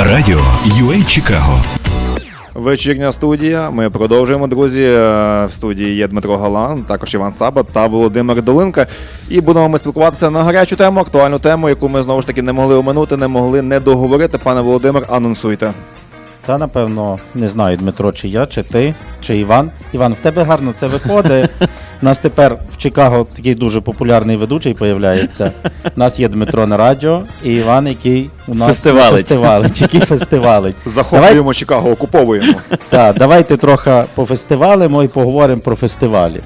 Радіо UA Чикаго. Вечірня студія. Ми продовжуємо, друзі. Е, В студії є Дмитро Галан, також Іван Саба та Володимир Долинка. І будемо ми спілкуватися на гарячу тему, актуальну тему, яку ми знову ж таки не могли оминути, не могли не договорити. Пане Володимир, анонсуйте. Та напевно не знаю, Дмитро, чи я, чи ти, чи Іван. Іван, в тебе гарно це виходить. У нас тепер в Чикаго такий дуже популярний ведучий появляється. У нас є Дмитро на радіо і Іван, який у нас Фестивалить. фестивалить, який фестивалить. Захоплюємо Чикаго, окуповуємо. Так, давайте трохи пофестивалимо і поговоримо про фестивалі.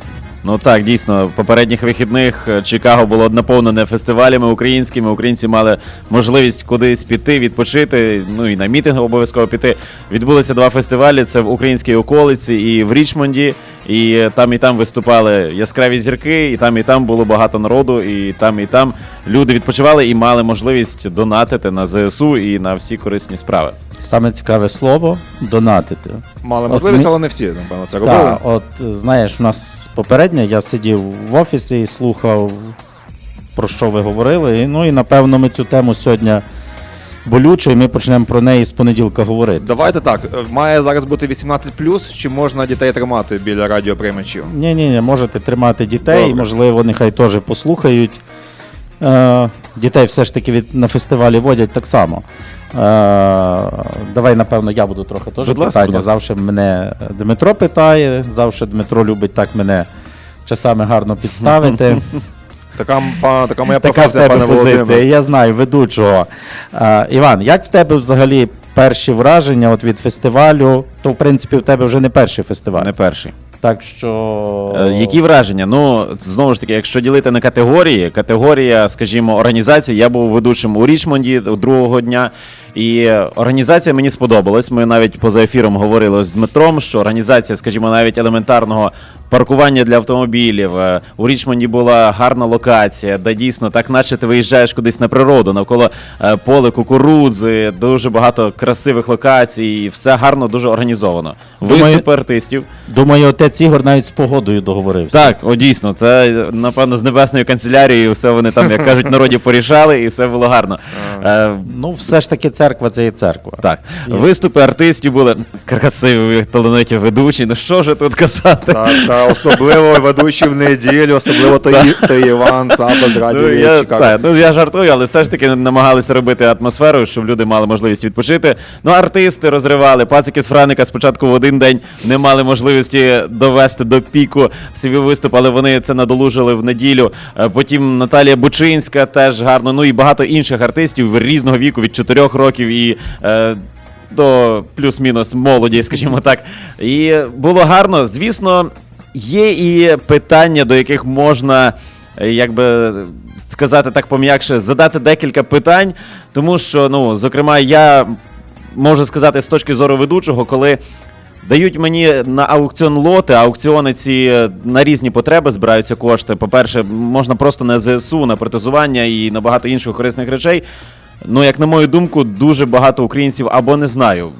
Ну так, дійсно, попередніх вихідних е, Чикаго було наповнене фестивалями українськими. Українці мали можливість кудись піти, відпочити. Ну і на мітинг обов'язково піти. Відбулися два фестивалі: це в українській околиці і в Річмонді. І е, там і там виступали яскраві зірки, і там і там було багато народу, і там і там люди відпочивали і мали можливість донатити на ЗСУ і на всі корисні справи. Саме цікаве слово донатити. Мали можливість, ми- але не всі, напевно, це робили. Так, от знаєш, у нас попередньо я сидів в офісі і слухав, про що ви говорили. І, ну і напевно ми цю тему сьогодні болючо, і ми почнемо про неї з понеділка говорити. Давайте так. е, Має зараз бути 18 чи можна дітей тримати біля радіоприймачів? Ні, ні, ні, можете тримати дітей, Добре. можливо, нехай теж послухають. Е, дітей все ж таки від, на фестивалі водять так само. Е, давай, напевно, я буду трохи теж Будь ласка, питання. будь ласка. Завжди мене Дмитро питає, завжди Дмитро любить так мене часами гарно підставити. Така, м- па- така моя Така в професія, тебе пане позиція, Володимир. я знаю, ведучого. А, Іван, як в тебе взагалі перші враження от від фестивалю? То, в принципі, в тебе вже не перший фестиваль. Не перший. Так що. Е, Які враження? Ну знову ж таки, якщо ділити на категорії, категорія, скажімо, організації, я був ведучим у Річмонді другого дня. І організація мені сподобалась. Ми навіть поза ефіром говорили з Дмитром, що організація, скажімо, навіть елементарного паркування для автомобілів. е, У Річмонді була гарна локація, де дійсно так, наче ти виїжджаєш кудись на природу, навколо е, поле кукурудзи, дуже багато красивих локацій, і все гарно, дуже організовано. Думаю- Виступи артистів. Думаю, отець Ігор навіть з погодою договорився. Так, о, дійсно, це напевно з небесної канцелярії, все вони там, як кажуть, народі порішали, і все було гарно. Е, Ну, все ж таки, церква це є церква. так, виступи артистів були красиві, талановиті ведучі. Ну що ж тут казати? Та, та особливо ведучі в неділю, особливо той, той Іван Саба з радіо Ну я, Чикаго. так, ну я жартую, але все ж таки намагалися робити атмосферу, щоб люди мали можливість відпочити. Ну, артисти розривали. Пацики з Франика спочатку в один день не мали можливості довести до піку свій виступ, але вони це надолужили в неділю. Е, Потім Наталія Бучинська теж гарно. Ну і багато інших артистів різного віку від 4 років і. Е, до плюс-мінус молоді, скажімо так. І було гарно. Звісно, є і питання, до яких можна, е, як би сказати так пом'якше, задати декілька питань, тому що, ну, зокрема, я можу сказати з точки зору ведучого, коли. Дають мені на аукціон лоти, аукціони ці е, на різні потреби збираються кошти. По-перше, можна просто на ЗСУ, на протезування і на багато інших корисних речей. Ну, як на мою думку, дуже багато українців або не знаю.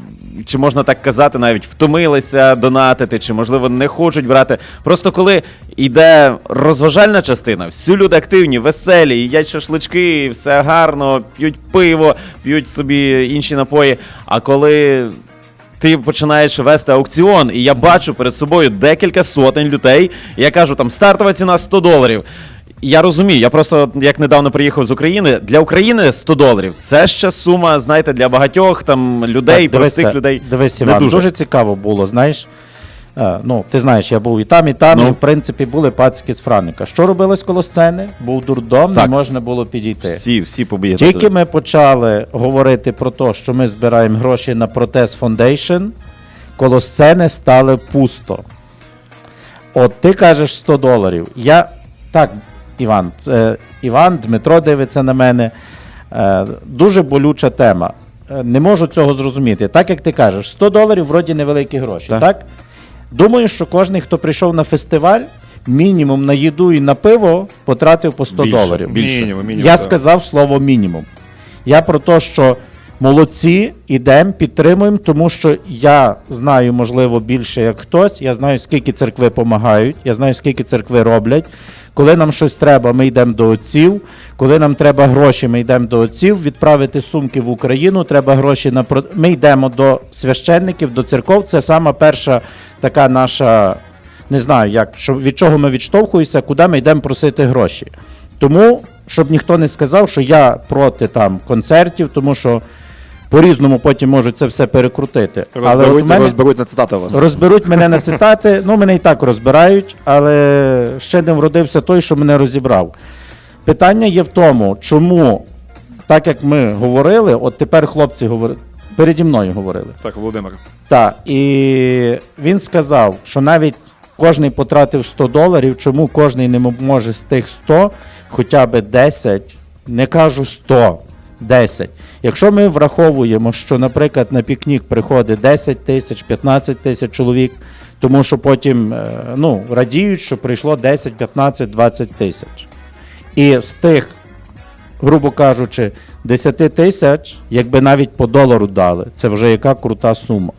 Чи можна так казати, навіть втомилися донатити, чи можливо не хочуть брати. Просто коли йде розважальна частина, всі люди активні, веселі, їдять шашлички, все гарно, п'ють пиво, п'ють собі інші напої. А коли ти починаєш вести аукціон, і я бачу перед собою декілька сотень людей. Я кажу, там стартова ціна 100 доларів. Я розумію, я просто як недавно приїхав з України. Для України 100 доларів це ще сума, знаєте, для багатьох там людей, Так, простих дивися, людей. Дивись, Іван, дуже. дуже. цікаво було, знаєш. Е, ну, ти знаєш, я був і там, і там, Ну. і в принципі були пацики з Франика. Що робилось коло сцени? Був дурдом, Так. не можна було підійти. Всі, всі побігли. Тільки ми почали говорити про те, що ми збираємо гроші на Протез Фондейшн, коло сцени стало пусто. От ти кажеш 100 доларів. Я так, Іван, це, Іван, Дмитро дивиться на мене. Е, дуже болюча тема. Е, не можу цього зрозуміти. Так як ти кажеш, 100 доларів вроді невеликі гроші. Так. Так? Думаю, що кожен, хто прийшов на фестиваль, мінімум на їду і на пиво потратив по 100 Більше, доларів. Мінімум, мінімум. Я так. сказав слово мінімум. Я про те, що Молодці, ідемо, підтримуємо, тому що я знаю, можливо, більше як хтось. Я знаю, скільки церкви допомагають, я знаю, скільки церкви роблять. Коли нам щось треба, ми йдемо до отців. Коли нам треба гроші, ми йдемо до отців. Відправити сумки в Україну, треба гроші на Ми йдемо до священників, до церков. Це сама перша така наша, не знаю, як що від чого ми відштовхуємося, куди ми йдемо просити гроші. Тому, щоб ніхто не сказав, що я проти там концертів, тому що по-різному потім можуть це все перекрутити. Але от Розберуть, мене розберуть на цитати вас. розберуть мене на цитати. Ну, мене і так розбирають, але ще не вродився той, що мене розібрав. Питання є в тому, чому, так як ми говорили, от тепер хлопці говорили, переді мною говорили. Так, Володимир. Так, і він сказав, що навіть кожний потратив 100 доларів, чому кожний не може з тих 100 хоча б 10, не кажу 100, 10. Якщо ми враховуємо, що, наприклад, на пікнік приходить 10 тисяч, 15 тисяч чоловік, тому що потім е, ну, радіють, що прийшло 10, 15, 20 тисяч. І з тих, грубо кажучи, 10 тисяч, якби навіть по долару дали, це вже яка крута сума.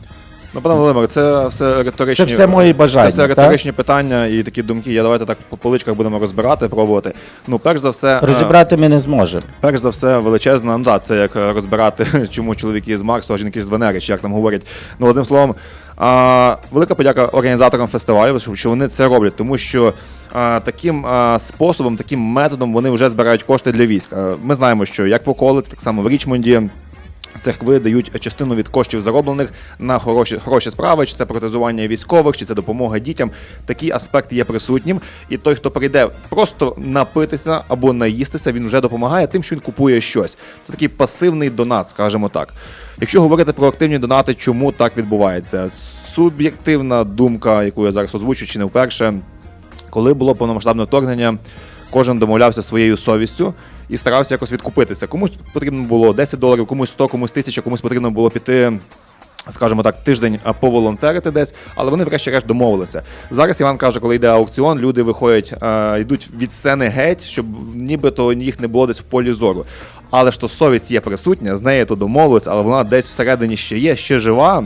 Ну, пане Володимир, це все риторичні. Це все мої бажання, Це все риторичні питання і такі думки. Я давайте так по поличках будемо розбирати, пробувати. Ну, перш за все, е, Розібрати ми не зможемо. перш за все, величезна, ну да, це як е, розбирати, чому чоловіки з Марсу, а жінки з Венери, чи як там говорять. Ну, одним словом, а, велика подяка організаторам фестивалю, що- що вони це роблять, тому що. Таким способом, таким методом вони вже збирають кошти для військ. Ми знаємо, що як в околиці, так само в Річмонді, Церкви дають частину від коштів зароблених на хороші, хороші справи, чи це протезування військових, чи це допомога дітям. Такий аспект є присутнім. І той, хто прийде просто напитися або наїстися, він вже допомагає тим, що він купує щось. Це такий пасивний донат, скажімо так. Якщо говорити про активні донати, чому так відбувається? Суб'єктивна думка, яку я зараз озвучу, чи не вперше. Коли було повномасштабне вторгнення, кожен домовлявся своєю совістю і старався якось відкупитися. Комусь потрібно було 10 доларів, комусь 100, комусь 1000, комусь потрібно було піти. Скажімо так, тиждень поволонтерити десь, але вони врешті-решт домовилися. Зараз Іван каже, коли йде аукціон, люди виходять, а, йдуть від сцени геть, щоб нібито їх не було десь в полі зору. Але ж то совість є присутня, з нею то домовились, але вона десь всередині ще є, ще жива.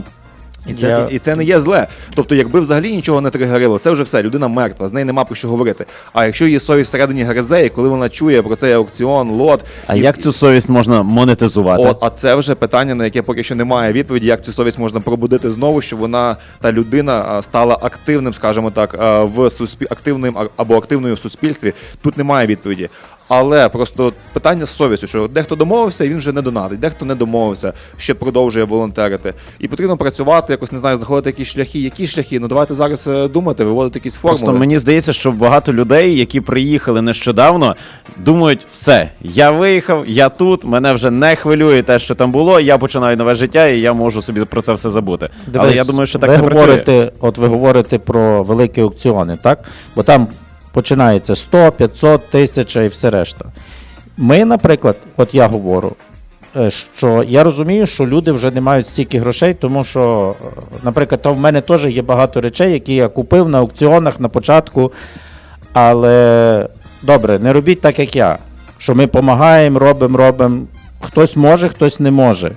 І це, Я- і це не є зле. Тобто, якби взагалі нічого не тригерило, це вже все, людина мертва, з нею нема про що говорити. А якщо її совість всередині гризе, і коли вона чує про цей аукціон, лот. А і, як цю совість можна монетизувати? От, а це вже питання, на яке поки що немає відповіді, як цю совість можна пробудити знову, щоб вона та людина стала активним, скажімо так, в суспіль... активним або активною в суспільстві. Тут немає відповіді. Але просто питання з совістю, що дехто домовився, і він вже не донатить, дехто не домовився, ще продовжує волонтерити. І потрібно працювати, якось не знаю, знаходити якісь шляхи. Які шляхи? Ну давайте зараз е, думати, виводити якісь формули. Просто мені здається, що багато людей, які приїхали нещодавно, думають, все, я виїхав, я тут, мене вже не хвилює те, що там було. Я починаю нове життя, і я можу собі про це все забути. Але я думаю, що так ви не працює. От ви говорите про великі аукціони, так? Бо там починається 100, 500, 1000 і все решта. Ми, наприклад, от я говорю, е, що я розумію, що люди вже не мають стільки грошей, тому що, е, наприклад, там в мене теж є багато речей, які я купив на аукціонах на початку. Але добре, не робіть так, як я. Що ми допомагаємо, робимо, робимо. Хтось може, хтось не може.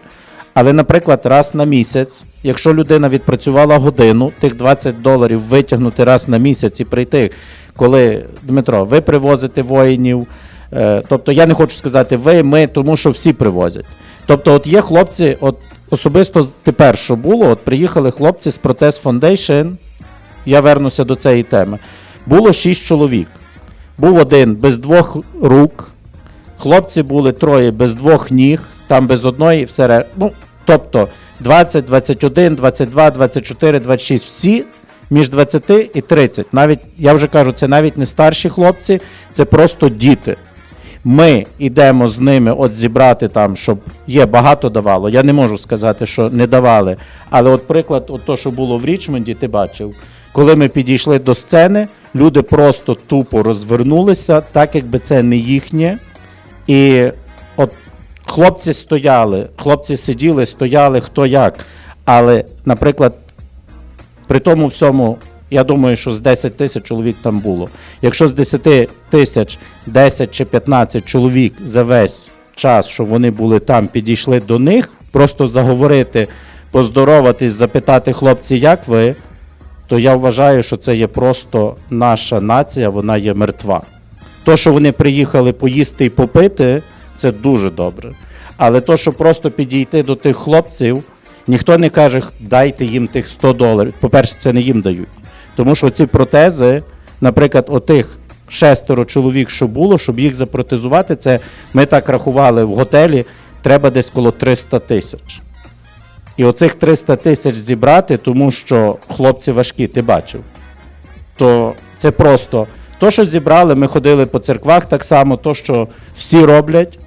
Але, наприклад, раз на місяць, якщо людина відпрацювала годину, тих 20 доларів витягнути раз на місяць і прийти, коли, Дмитро, ви привозите воїнів. е, Тобто я не хочу сказати ви, ми, тому що всі привозять. Тобто, от є хлопці, от особисто тепер, що було, от приїхали хлопці з Протез Foundation, я вернуся до цієї теми. Було шість чоловік. Був один без двох рук, хлопці були троє без двох ніг, там без одної, все. Ну, тобто 20, 21, 22, 24, 26, всі між 20 і 30. Навіть, я вже кажу, це навіть не старші хлопці, це просто діти. Ми йдемо з ними от зібрати там, щоб є багато давало. Я не можу сказати, що не давали. Але от приклад, от то, що було в Річмонді, ти бачив, коли ми підійшли до сцени, люди просто тупо розвернулися, так якби це не їхнє. І от хлопці стояли, хлопці сиділи, стояли хто як. Але, наприклад, при тому всьому, я думаю, що з 10 тисяч чоловік там було. Якщо з 10 тисяч 10 чи 15 чоловік за весь час, що вони були там, підійшли до них, просто заговорити, поздороватись, запитати хлопці, як ви, то я вважаю, що це є просто наша нація, вона є мертва. То, що вони приїхали поїсти і попити, це дуже добре. Але то, що просто підійти до тих хлопців, ніхто не каже, дайте їм тих 100 доларів. По-перше, це не їм дають. Тому що ці протези, наприклад, отих шестеро чоловік, що було, щоб їх запротезувати, це ми так рахували в готелі, треба десь коло 300 тисяч. І оцих 300 тисяч зібрати, тому що хлопці важкі, ти бачив. То це просто то, що зібрали, ми ходили по церквах так само, то, що всі роблять.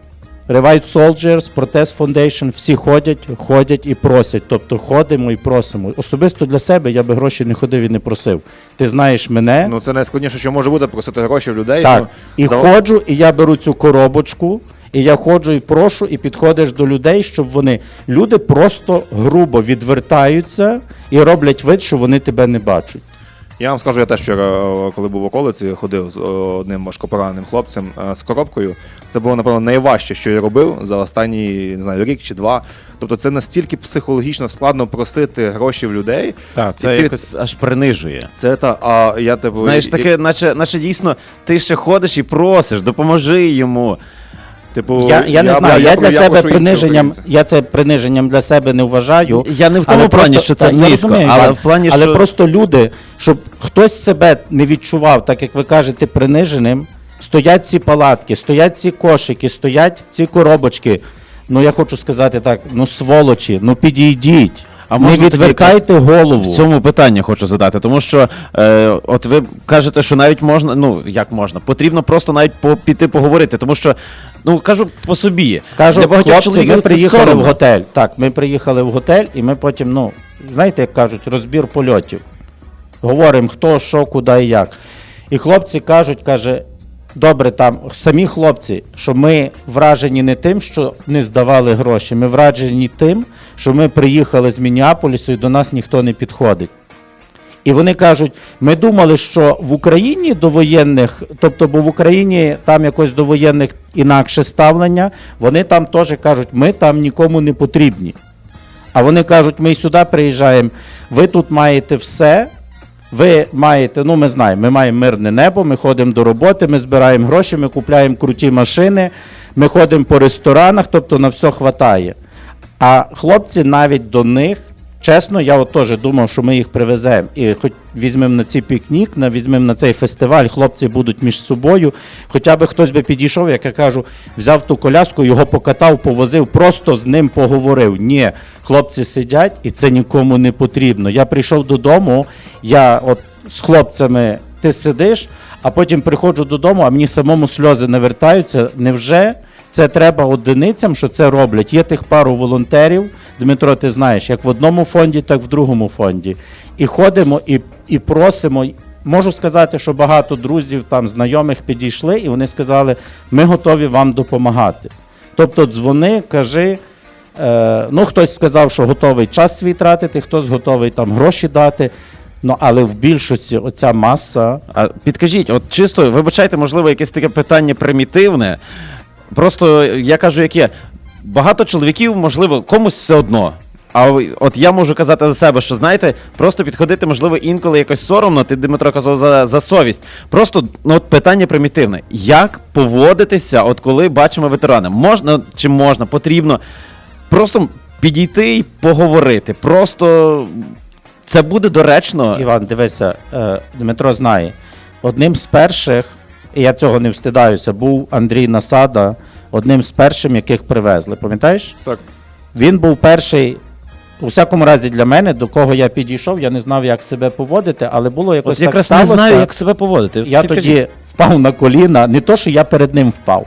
Revive Soldiers, Protest Foundation, всі ходять, ходять і просять. Тобто ходимо і просимо. Особисто для себе я би гроші не ходив і не просив. Ти знаєш мене. Ну це найскладніше, що може бути, просити гроші в людей. Так, Ну, і здава- ходжу, і я беру цю коробочку, і я ходжу і прошу, і підходиш до людей, щоб вони. Люди просто грубо відвертаються і роблять вид, що вони тебе не бачать. Я вам скажу, я теж вчора, коли був в околиці, ходив з одним важкопораненим хлопцем е, з коробкою. Це було, напевно, найважче, що я робив за останній не знаю, рік чи два. Тобто це настільки психологічно складно просити гроші в людей. Так, це ти- якось аж принижує. Це та, а я типу. Знаєш, і- таке, наче, наче дійсно, ти ще ходиш і просиш, допоможи йому. Типу, Я, я не знаю, я, про- для себе приниженням, я це приниженням для себе не вважаю. Я не в тому плані, просто- що це Та, низько, розумію, але Іван, в плані, але що- просто люди, щоб хтось себе не відчував, так як ви кажете, приниженим, стоять ці палатки, стоять ці кошики, стоять ці коробочки. Ну я хочу сказати так: ну сволочі, ну підійдіть. А не можна відвертайте голову. В цьому питання хочу задати, тому що е, от ви кажете, що навіть можна, ну як можна, потрібно просто навіть по, піти поговорити, тому що, ну кажу по собі. Скажу, для багатьох хлопці, чоловіків ми це приїхали в готель. Так, ми приїхали в готель, і ми потім, ну, знаєте, як кажуть, розбір польотів. Говоримо, хто, що, куди і як. І хлопці кажуть, каже, добре, там самі хлопці, що ми вражені не тим, що не здавали гроші, ми вражені тим, що ми приїхали з Мініаполісу і до нас ніхто не підходить. І вони кажуть: ми думали, що в Україні до воєнних, тобто, бо в Україні там якось до воєнних інакше ставлення, вони там теж кажуть, ми там нікому не потрібні. А вони кажуть, ми сюди приїжджаємо, ви тут маєте все. Ви маєте, ну ми знаємо, ми маємо мирне небо, ми ходимо до роботи, ми збираємо гроші, ми купляємо круті машини, ми ходимо по ресторанах, тобто на все хватає. А хлопці навіть до них, чесно, я от теж думав, що ми їх привеземо. І хоч візьмемо на цей пікнік, на, візьмемо на цей фестиваль, хлопці будуть між собою. Хоча б хтось би підійшов, як я кажу, взяв ту коляску, його покатав, повозив, просто з ним поговорив. Ні, хлопці сидять і це нікому не потрібно. Я прийшов додому, я от з хлопцями ти сидиш, а потім приходжу додому, а мені самому сльози навертаються. Невже це треба одиницям, що це роблять? Є тих пару волонтерів, Дмитро, ти знаєш, як в одному фонді, так в другому фонді. І ходимо і, і просимо. Можу сказати, що багато друзів, там, знайомих підійшли, і вони сказали, ми готові вам допомагати. Тобто дзвони, кажи. Е, ну, хтось сказав, що готовий час свій тратити, хтось готовий там гроші дати. Ну, але в більшості оця маса. А підкажіть, от чисто, вибачайте, можливо, якесь таке питання примітивне. Просто я кажу, яке. Багато чоловіків, можливо, комусь все одно. А от я можу казати за себе, що знаєте, просто підходити, можливо, інколи якось соромно. Ти Дмитро казав за, за совість. Просто ну от питання примітивне. Як поводитися, от коли бачимо ветерана? Можна чи можна, потрібно просто підійти і поговорити. Просто це буде доречно. Іван, дивися, е, Дмитро знає. Одним з перших, і я цього не встидаюся, був Андрій Насада, одним з перших, яких привезли. Пам'ятаєш? Так. Він був перший, у всякому разі для мене, до кого я підійшов, я не знав, як себе поводити, але було якось От так якраз сталося. не знаю, як себе поводити. Я Підкажіть. тоді впав на коліна, не то, що я перед ним впав.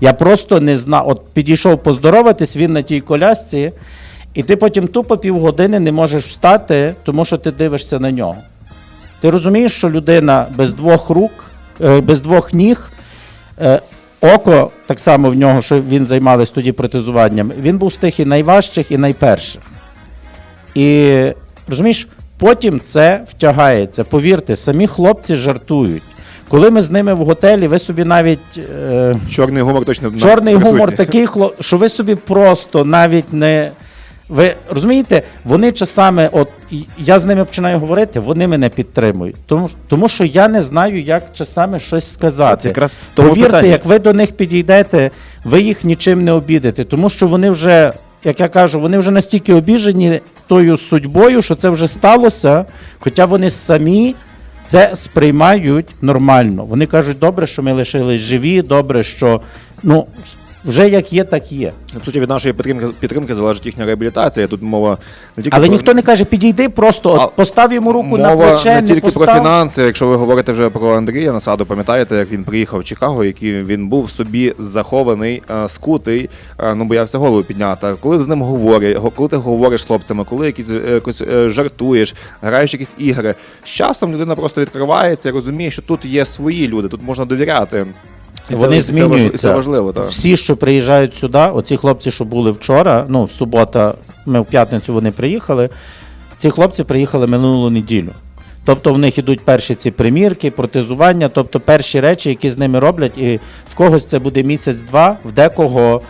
Я просто не знав. От підійшов поздороватись, він на тій колясці, і ти потім тупо півгодини не можеш встати, тому що ти дивишся на нього. Ти розумієш, що людина без двох рук, е, без двох ніг, е, око, так само в нього, що він займався тоді протезуванням, він був з тих і найважчих, і найперших. І розумієш, потім це втягається. Повірте, самі хлопці жартують. Коли ми з ними в готелі, ви собі навіть. Е, Чорний гумор точно Чорний присутній. гумор такий, що ви собі просто навіть не. Ви розумієте, вони часами, от я з ними починаю говорити, вони мене підтримують. Тому, тому що я не знаю, як часами щось сказати. От якраз Повірте, питання. як ви до них підійдете, ви їх нічим не обідите, тому що вони вже, як я кажу, вони вже настільки обіжені тою судьбою, що це вже сталося, хоча вони самі це сприймають нормально. Вони кажуть, добре, що ми лишились живі, добре, що ну вже як є, так є. В суті, від нашої підтримки, підтримки залежить їхня реабілітація. Тут мова не тільки Але про... ніхто не каже, підійди просто, А от постав йому руку на Мова плече, не не тільки постав. про фінанси. Якщо ви говорите вже про Андрія Насаду, пам'ятаєте, як він приїхав в Чикаго, який він був собі захований, е, скутий, е, ну боявся голову підняти. Коли з ним говорять, коли ти говориш з хлопцями, коли якісь е, якось жартуєш, граєш якісь ігри, з часом людина просто відкривається, і розуміє, що тут є свої люди, тут можна довіряти. І Вони це, змінюються. Це важливо, так. Всі, що приїжджають сюди, оці хлопці, що були вчора, ну, в субота, ми в п'ятницю вони приїхали. Ці хлопці приїхали минулу неділю. Тобто в них ідуть перші ці примірки, протезування, тобто перші речі, які з ними роблять, і в когось це буде місяць-два, в декого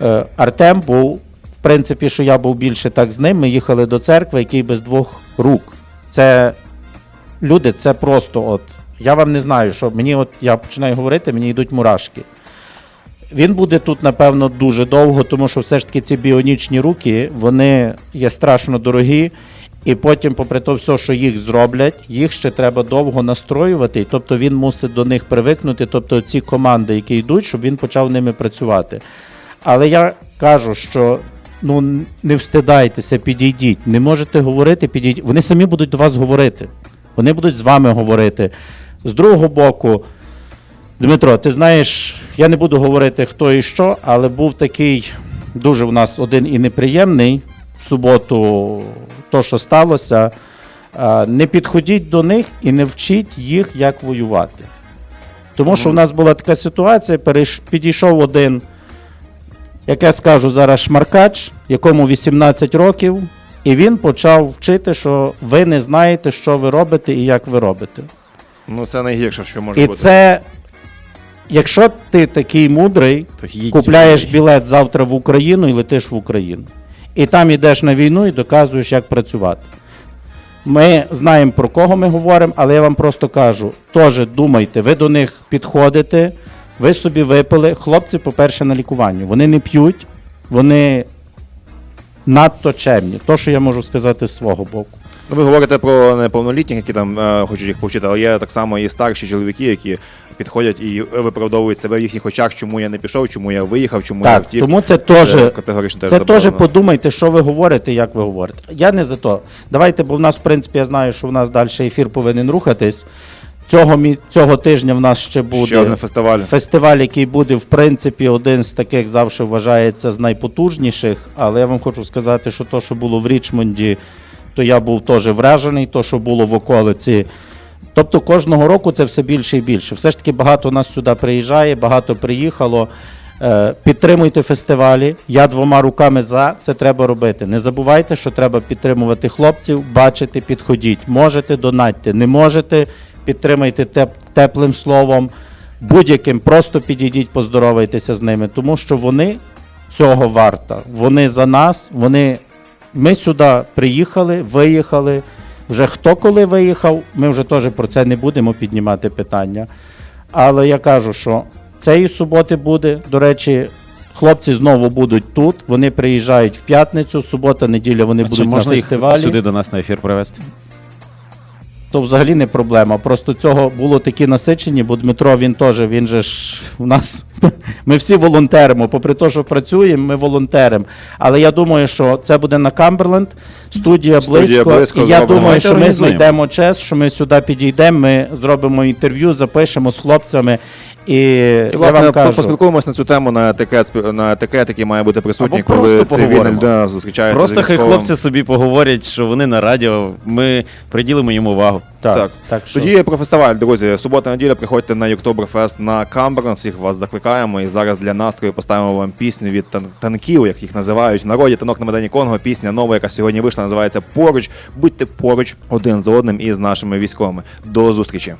е, Артем був, в принципі, що я був більше так з ним. Ми їхали до церкви, який без двох рук. Це люди, це просто от. Я вам не знаю, що мені, от я починаю говорити, мені йдуть мурашки. Він буде тут, напевно, дуже довго, тому що все ж таки ці біонічні руки, вони є страшно дорогі. І потім, попри те все, що їх зроблять, їх ще треба довго настроювати. Тобто він мусить до них привикнути. Тобто ці команди, які йдуть, щоб він почав ними працювати. Але я кажу, що ну не встидайтеся, підійдіть. Не можете говорити, підійдіть. Вони самі будуть до вас говорити. Вони будуть з вами говорити. З другого боку, Дмитро, ти знаєш, я не буду говорити хто і що, але був такий дуже у нас один і неприємний в суботу, то, що сталося. Не підходіть до них і не вчіть їх, як воювати. Тому що в нас була така ситуація, підійшов один, як я скажу зараз, шмаркач, якому 18 років, і він почав вчити, що ви не знаєте, що ви робите і як ви робите. Ну це найгірше, що може І бути. це, якщо ти такий мудрий, То їдь купляєш сюди. білет завтра в Україну і летиш в Україну. І там йдеш на війну і доказуєш, як працювати. Ми знаємо, про кого ми говоримо, але я вам просто кажу: теж думайте, ви до них підходите, ви собі випили. Хлопці, по-перше, на лікуванні. Вони не п'ють, вони надто чемні. То, що я можу сказати з свого боку. Ну, ви говорите про неповнолітніх, які там е, хочуть їх повчити, але є так само і старші чоловіки, які підходять і виправдовують себе в їхніх очах, чому я не пішов, чому я виїхав, чому я Так, втік. тому це теж категорично теж Це теж заборонено. подумайте, що ви говорите, як ви говорите. Я не за то. Давайте, бо в нас, в принципі, я знаю, що в нас далі ефір повинен рухатись. Цього мі... цього тижня в нас ще буде Ще один фестиваль. фестиваль, який буде, в принципі, один з таких завжди вважається з найпотужніших. Але я вам хочу сказати, що то, що було в Річмонді, то я був теж вражений, то, що було в околиці. Тобто кожного року це все більше і більше. Все ж таки багато нас сюди приїжджає, багато приїхало. Е, Підтримуйте фестивалі. Я двома руками за це треба робити. Не забувайте, що треба підтримувати хлопців, бачити, підходіть. Можете, донатьте. Не можете, підтримайте теп- теплим словом. Будь-яким просто підійдіть, поздоровайтеся з ними, тому що вони цього варта. Вони за нас, вони. Ми сюди приїхали, виїхали. Вже хто коли виїхав, ми вже теж про це не будемо піднімати питання. Але я кажу, що цієї суботи буде. До речі, хлопці знову будуть тут. Вони приїжджають в п'ятницю, субота, неділя вони будуть на можна їх фестивалі. сюди до нас на ефір привезти? То взагалі не проблема. Просто цього було такі насичені, бо Дмитро він теж, він же ж у нас. Ми всі волонтеримо. Попри те, що працюємо, ми волонтеримо. Але я думаю, що це буде на Камберленд, студія, Студія близько. близько, І я зробимо. думаю, що ми знайдемо час, що ми сюди підійдемо, ми зробимо інтерв'ю, запишемо з хлопцями. І, І, я власне, вам кажу, поспілкуємось на цю тему на етикет, на етикет, який має бути присутній, Або коли просто цивільна поговоримо. зустрічається Просто хай хлопці собі поговорять, що вони на радіо. Ми приділимо їм увагу. так, Так. так, що... Тоді про фестиваль, друзі. Субота-неділя приходьте на Октоберфест на Камберленд. Всіх вас закликаємо. І зараз для настрою поставимо вам пісню від тан- танків, як їх називають в народі. Танок на Медані Конго. Пісня нова, яка сьогодні вийшла, називається Поруч. Будьте поруч один з одним і з нашими військовими. До зустрічі.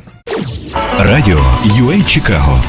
Радіо UA Чикаго